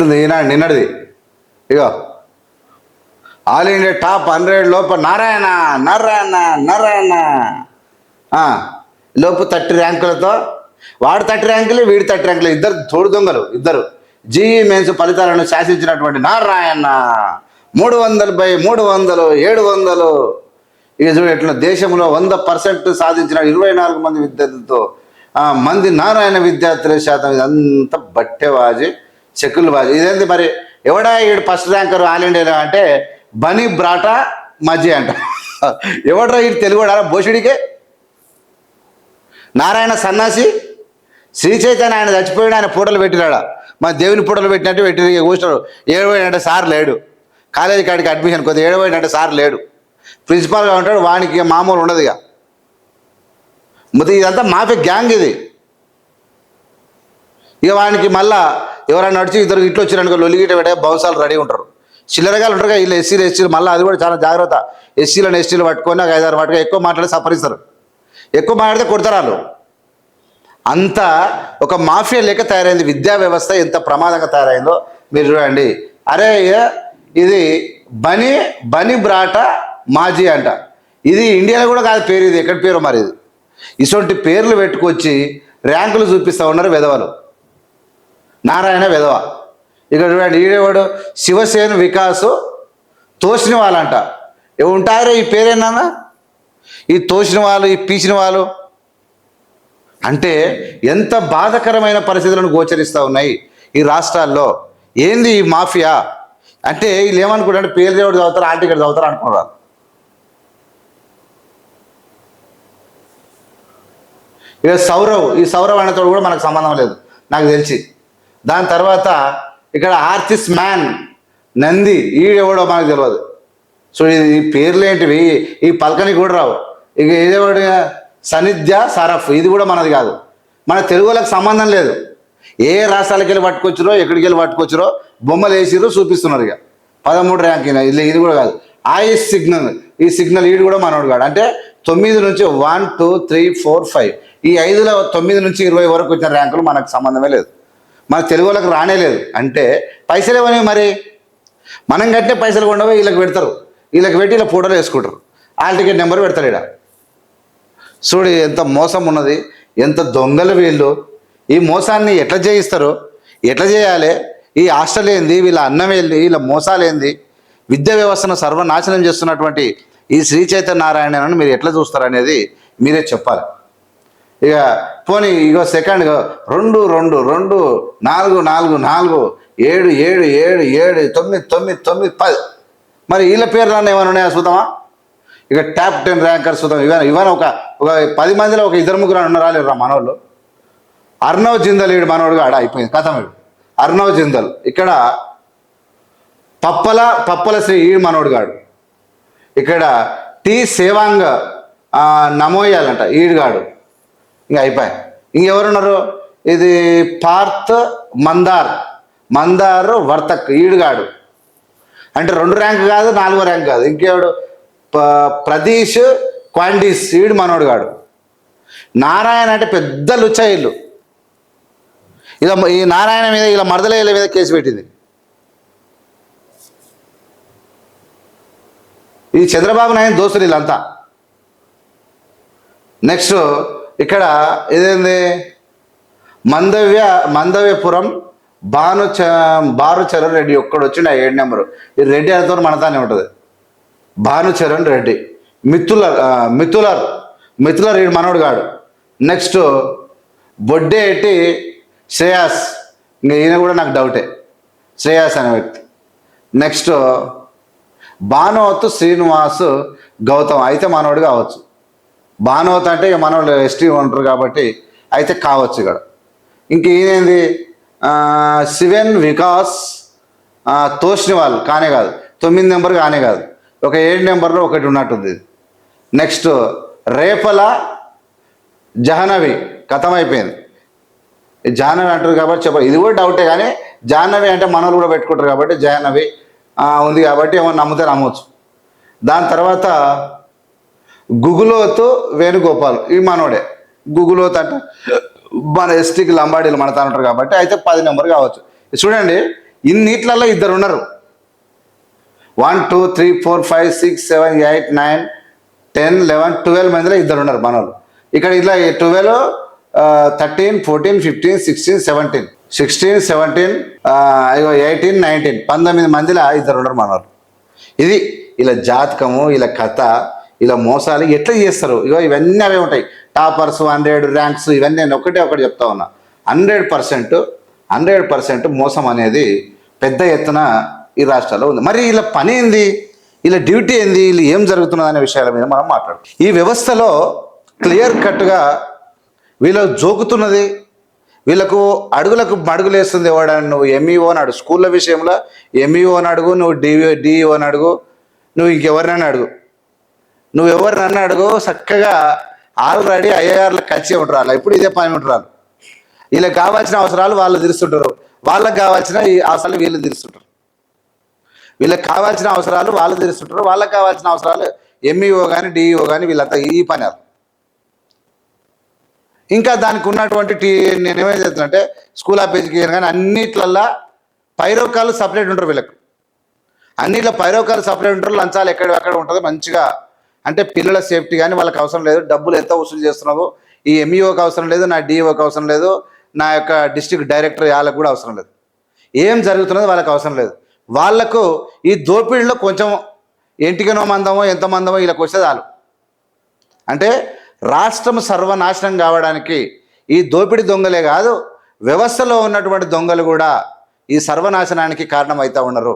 ఎట్లుంది ఈనాడు నిన్నటిది. ఇగో. ఆల్ ఇండియా టాప్ హండ్రెడ్ లోపు నారాయణ నారాయణ నారాయణ. లోపు థర్టీ ర్యాంకులతో వాడు థర్టీ ర్యాంకులు వీడి థర్టీ ర్యాంకులు ఇద్దరు తోడు దొంగలు ఇద్దరు. జీఈ మెయిన్స్ ఫలితాలను శాసించినటువంటి నారాయణ. మూడు వందలు బై మూడు వందలు ఏడు వందలు. ఇక చూడు ఎట్లా దేశంలో వంద పర్సెంట్ సాధించిన ఇరవై నాలుగు మంది విద్యార్థులతో మంది నారాయణ విద్యార్థుల శాతం ఇదంతా బట్టెబాజీ చెక్కులు బాజీ ఇదేంటి మరి? ఎవడా ఈడు ఫస్ట్ ర్యాంకర్ ఆల్ ఇండియాలో అంటే బనీ బ్రాటా మజ్జి అంట. ఎవడ్రా ఈడు తెలుగుడా భోషుడికే? నారాయణ సన్నాసి? శ్రీ చైతన్య ఆయన చచ్చిపోయాడు ఆయన ఫోటోలు పెట్టినాడా? మా దేవుని ఫోటోలు పెట్టినట్టు పెట్టి కూర్చున్నాడు. ఏడవైనంటే సార్ లేడు. కాలేజీ కాడికి అడ్మిషన్ కొద్దిగా ఏడవైనంటే సార్ లేడు. ప్రిన్సిపాల్గా ఉంటాడు వానికి ఇక మామూలు ఉండదు ఇక. మొత్తం ఇదంతా మాఫీ గ్యాంగ్ ఇది. ఇక వానికి మళ్ళా ఎవరైనా నడిచి ఇద్దరు ఇట్లు వచ్చిరనుకో లొలిగిట పెట్టే బౌన్సాలు రెడీ ఉంటారు. చిల్లరగాలు ఉంటారు వీళ్ళు ఎస్సీలు ఎస్సీలు మళ్ళీ అది కూడా చాలా జాగ్రత్త. ఎస్సీలను ఎస్టీలు పట్టుకొని ఒక ఐదారు పట్టుకొని ఎక్కువ మాట్లాడి సఫరిస్తారు ఎక్కువ మాట్లాడితే కొడతారు వాళ్ళు. అంత ఒక మాఫియా లేక తయారైంది విద్యా వ్యవస్థ ఎంత ప్రమాదంగా తయారైందో మీరు చూడండి. అరే ఇది బని బని బ్రాట మాజీ అంట. ఇది ఇండియాలో కూడా కాదు పేరు ఇది ఎక్కడి పేరు మరి ఇది? ఇటువంటి పేర్లు పెట్టుకొచ్చి ర్యాంకులు చూపిస్తూ ఉన్నారు విధవలు నారాయణ విధవ. ఇక్కడ చూడండి ఈడేవాడు శివసేన వికాసు తోసిన వాళ్ళంట ఉంటారో ఈ పేరేనా ఈ తోసిన వాళ్ళు ఈ పీచిన వాళ్ళు అంటే ఎంత బాధకరమైన పరిస్థితులను గోచరిస్తూ ఉన్నాయి ఈ రాష్ట్రాల్లో. ఏంది ఈ మాఫియా? అంటే వీళ్ళు ఏమనుకుంటారు పేరు దేవుడు చదువుతారు ఆంటీ ఇక్కడ చదువుతారు అనుకున్నారు ఇక సౌరవ్ ఈ సౌరవ్ అనేతోడు కూడా మనకు సంబంధం లేదు నాకు తెలిసి. దాని తర్వాత ఇక్కడ ఆర్టిస్ట్ మ్యాన్ నంది ఈడెవడో మనకు తెలియదు సో ఈ పేర్లు ఏంటివి? ఈ పలకని కూడా రావు. ఇక ఇదేవాడు సనిధ్య సరఫ్. ఇది కూడా మనది కాదు. మన తెలుగులకు సంబంధం లేదు. ఏ రాష్ట్రాలకి వెళ్ళి పట్టుకొచ్చిరో ఎక్కడికి వెళ్ళి పట్టుకొచ్చిరో బొమ్మలు వేసిరు చూపిస్తున్నారు ఇక. పదమూడు ర్యాంక్ ఇది ఇది కూడా కాదు. ఆయుష్ సిగ్నల్ ఈ సిగ్నల్ ఈడు కూడా మనోడు కాడు. అంటే తొమ్మిది నుంచి one two three four five ఈ ఐదులో తొమ్మిది నుంచి ఇరవై వరకు వచ్చిన ర్యాంకులు మనకు సంబంధమే లేదు. మన తెలుగు వాళ్ళకి రానే లేదు. అంటే పైసలు ఇవ్వనివి మరి? మనం కట్టిన పైసలు కొండవే వీళ్ళకి పెడతారు. వీళ్ళకి పెట్టి ఇలా ఫోటోలు వేసుకుంటారు. ఆల్ టికెట్ నెంబర్ పెడతారు ఇక్కడ చూడు ఎంత మోసం ఉన్నది ఎంత దొంగలు వీళ్ళు. ఈ మోసాన్ని ఎట్లా చేయిస్తారు? ఎట్లా చేయాలి? ఈ హాస్టల్ ఏంది? వీళ్ళ అన్నం ఏంది? వీళ్ళ మోసాలు ఏంది? విద్యా వ్యవస్థను సర్వనాశనం చేస్తున్నటువంటి ఈ శ్రీ చైతన్య నారాయణను మీరు ఎట్లా చూస్తారు అనేది మీరే చెప్పాలి. ఇక పోనీ ఇగో సెకండ్ ఇగో రెండు రెండు రెండు నాలుగు నాలుగు నాలుగు ఏడు ఏడు ఏడు ఏడు తొమ్మిది తొమ్మిది తొమ్మిది పది. మరి వీళ్ళ పేర్లు ఏమైనా ఉన్నాయా చూద్దామా? ఇక టాప్ టెన్ ర్యాంకర్స్ చూద్దాం. ఇవన్న ఇవన్నీ ఒక ఒక పది మందిలో ఒక ఇద్దరు ముగ్గురు ఉన్నారా లేరా మనోళ్ళు. అర్ణవ్ జిందల్ ఈడు మనోడుగా ఆడ అయిపోయింది. కథం వీడు అర్ణవ్ జిందల్. ఇక్కడ పప్పల పప్పల శ్రీ ఈడు మనోడుగాడు ఇక్కడ టి సేవాంగ్ నమోయాలంట ఈడుగాడు ఇంకా అయిపోయాయి. ఇంకెవరున్నారు ఇది పార్థ్ మందార్. మందార్ వర్తక్ ఈడుగాడు. అంటే రెండు ర్యాంక్ కాదు నాలుగో ర్యాంక్ కాదు. ఇంకేవాడు? ప్రదీష్ క్వాండిస్ ఈడు మనోడు గాడు నారాయణ అంటే పెద్ద లుచ్చాయిల్లు ఇలా ఈ నారాయణ మీద ఇలా మరదల మీద కేసు పెట్టింది. ఈ చంద్రబాబు నాయుడు దోస్తులు వీళ్ళంతా. నెక్స్ట్ ఇదేంది? మందవ్య మందవ్యపురం భాను చ భానుచరణ్ రెడ్డి ఒక్కడు వచ్చిండు ఆ ఏడు నెంబరు. ఈ రెడ్డి అనేతో మనతానే ఉంటుంది. భానుచరణ్ రెడ్డి. మిత్తులర్ మిత్తులర్. మిత్తులర్ ఈ మనోడు గాడు నెక్స్ట్ బొడ్డే ఎట్టి శ్రేయాస్. ఇంకా ఈయన కూడా నాకు డౌటే. శ్రేయాస్ అనే వ్యక్తి. నెక్స్ట్ భానువత్తు శ్రీనివాస్ గౌతమ్. అయితే మనోడు కావచ్చు. భానువత్ అంటే ఇక మనోళ్ళు ఎస్టీ ఉంటారు కాబట్టి అయితే కావచ్చు ఇక్కడ. ఇంక ఈయనేంది? శివన్ వికాస్ తోష్నివాల్ కానే కాదు. తొమ్మిది నెంబర్ కానే కాదు. ఒక ఏడు నెంబర్లో ఒకటి ఉన్నట్టుంది ఇది. నెక్స్ట్ రేపల జహనవి కథం అయిపోయింది జాహ్నవి అంటారు కాబట్టి చెప్పాలి. ఇది కూడా డౌటే కానీ జాహ్నవి అంటే మనోళ్ళు కూడా పెట్టుకుంటారు కాబట్టి జాహ్నవి ఉంది కాబట్టి ఏమైనా నమ్మితే నమ్మవచ్చు దాని తర్వాత గుగులోతో వేణుగోపాల్ ఈ మనోడే. గుగులోత్ అంటే మన ఎస్టీకి లంబాడీలు మన తాను కాబట్టి అయితే పది నెంబర్ కావచ్చు. చూడండి ఇన్నిట్లలో ఇద్దరు ఉన్నారు. One two three four five six seven eight nine ten eleven twelve మందిలో ఇద్దరు ఉన్నారు మనోళ్ళు. ఇక్కడ ఇట్లా twelve thirteen fourteen fifteen sixteen seventeen sixteen seventeen ఇగో ఎయిటీన్ నైన్టీన్ పంతొమ్మిది మందిలో ఇద్దరు ఉన్నారు మనోళ్ళు. ఇది ఇలా జాతకము ఇలా కథ ఇలా మోసాలు ఎట్లా చేస్తారు? ఇగో ఇవన్నీ అవే ఉంటాయి. టాపర్స్ హండ్రెడ్ ర్యాంక్స్ ఇవన్నీ నేను ఒకటే ఒకటి చెప్తా ఉన్నా. హండ్రెడ్ పర్సెంట్ హండ్రెడ్ పర్సెంట్ మోసం అనేది పెద్ద ఎత్తున ఈ రాష్ట్రాల్లో ఉంది. మరి ఇలా పని ఏంది? ఇలా డ్యూటీ ఏంది? వీళ్ళు ఏం జరుగుతున్నది అనే విషయాల మీద మనం మాట్లాడు ఈ వ్యవస్థలో క్లియర్ కట్గా వీళ్ళకు జోకుతున్నది. వీళ్ళకు అడుగులకు మడుగులేస్తుంది ఎవడని నువ్వు ఎంఈఓ అని అడుగు. స్కూళ్ళ విషయంలో ఎంఈఓ అని అడుగు నువ్వు డిఓ డిఈఓ అని అడుగు నువ్వు ఇంకెవరినైనా అడుగు. నువ్వు నన్ను అడుగు చక్కగా ఆల్రెడీ ఐఏఆర్లకు కలిసి ఉంటారు. ఇప్పుడు ఇదే పని ఉంటారు వీళ్ళకి కావాల్సిన అవసరాలు వాళ్ళు తీరుస్తుంటారు. వాళ్ళకి కావాల్సిన ఈ అవసరాలు వీళ్ళు తీరుస్తుంటారు. వీళ్ళకి కావాల్సిన అవసరాలు వాళ్ళు తీరుస్తుంటారు. వాళ్ళకి కావాల్సిన అవసరాలు ఎంఈఓ కానీ డిఈఓ కానీ వీళ్ళంతా ఈ పని ఇంకా దానికి ఉన్నటువంటి టీ నేను ఏమేం చేస్తున్నంటే స్కూల్ ఆఫ్ ఎడ్యుకేషన్ కానీ అన్నిట్లల్లా పైరోకాలు సపరేట్ ఉంటారు వీళ్ళకి. అన్నిట్లో పైరోకాలు సపరేట్ ఉంటారు. లంచాలు ఎక్కడ ఎక్కడ ఉంటుంది మంచిగా అంటే పిల్లల సేఫ్టీ కానీ వాళ్ళకి అవసరం లేదు. డబ్బులు ఎంత వసూలు చేస్తున్నావు ఈ ఎంఈఓకి అవసరం లేదు నా డిఈఓకి అవసరం లేదు నా యొక్క డిస్ట్రిక్ట్ డైరెక్టర్ వాళ్ళకి కూడా అవసరం లేదు. ఏం జరుగుతున్నదో వాళ్ళకి అవసరం లేదు. వాళ్ళకు ఈ దోపిడీలో కొంచెం ఎంటికనో మందమో ఎంత మందమో వీళ్ళకి వస్తే చాలు. అంటే రాష్ట్రం సర్వనాశనం కావడానికి ఈ దోపిడీ దొంగలే కాదు వ్యవస్థలో ఉన్నటువంటి దొంగలు కూడా ఈ సర్వనాశనానికి కారణమవుతూ ఉన్నారు.